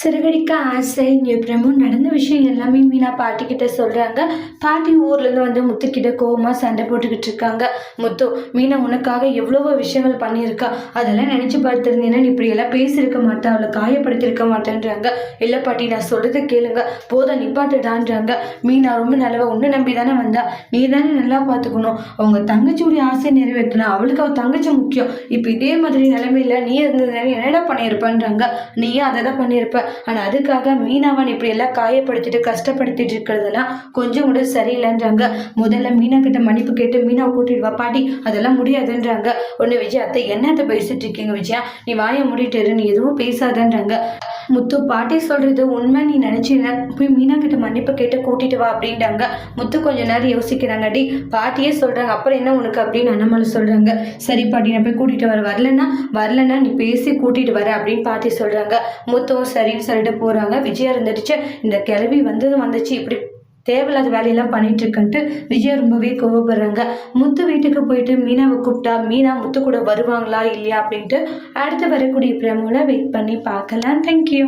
சிறகடிக்க ஆசை பிரமும் நடந்த விஷயம் எல்லாமே மீனா பாட்டி கிட்ட பாட்டி ஊர்லேருந்து வந்து முத்துக்கிட்ட கோவமாக சண்டை போட்டுக்கிட்டு இருக்காங்க. முத்து மீனா உனக்காக எவ்வளவோ விஷயங்கள் பண்ணியிருக்கா. அதெல்லாம் நினச்சி பார்த்துருந்தீங்கன்னா நீ இப்படி எல்லாம் பேசியிருக்க மாட்டா அவளை காயப்படுத்தியிருக்க மாட்டேன்றாங்க. இல்லை பாட்டி நான் சொல்கிறத கேளுங்க. போத நிப்பாட்டுடான்றாங்க. மீனா ரொம்ப நல்லவ ஒன்று நம்பி தானே வந்தா. நீ தானே நல்லா பார்த்துக்கணும். அவங்க தங்கச்சியுடைய ஆசையை நிறைவேற்றணும் அவளுக்கு அவள் தங்கச்சி முக்கியம். இப்போ இதே மாதிரி நிலைமையில் நீ இருந்ததுனால என்னடா பண்ணியிருப்பேன்றாங்க? நீயே அதை தான் பண்ணியிருப்ப. ஆனால் அதுக்காக மீனாவன் இப்படி எல்லாம் காயப்படுத்திட்டு கஷ்டப்படுத்திட்டு இருக்கிறதெல்லாம் கொஞ்சம் கூட சரியில்லைன்றாங்க. முதல்ல மீனா கிட்ட மன்னிப்பு கேட்டு மீனாவை கூட்டிட்டு வா பாட்டி அதெல்லாம் முடியாதுன்றாங்க. ஒன்று விஜய் அத்தை என்னத்தை பேசிட்டு இருக்கீங்க விஜயா? நீ வாயை மூடிட்டு இரு, நீ எதுவும் பேசாதன்றாங்க. முத்து பாட்டி சொல்கிறது உண்மை நீ நினைச்சீன்னா போய் மீனா கிட்ட மன்னிப்பு கேட்டு கூட்டிட்டு வா அப்படின்றாங்க. முத்து கொஞ்ச நேரம் யோசிக்கிறாங்க. டி பாட்டியே சொல்கிறாங்க அப்புறம் என்ன உனக்கு? அப்படின்னு அண்ணாமலை சொல்கிறாங்க சரி பாட்டி நான் போய் கூட்டிகிட்டு வர வரலன்னா வரலன்னா நீ பேசி கூட்டிகிட்டு வர அப்படின்னு பாட்டி சொல்கிறாங்க முத்துவும் சரின்னு சொல்லிட்டு போகிறாங்க விஜயா இருந்துடுச்சு இந்த கிளவி வந்ததும் வந்துச்சு. இப்படி தேவையில்லாத வேலையெல்லாம் பண்ணிட்டு இருக்கன்ட்டு விஜயா ரொம்பவே கோவப்படுறாங்க. முத்து வீட்டுக்கு போயிட்டு மீனாவை கூப்பிட்டா மீனா முத்து கூட வருவாங்களா இல்லையா? அப்படின்ட்டு அடுத்து வரக்கூடிய பிரமோல வெயிட் பண்ணி பார்க்கலாம். தேங்க்யூ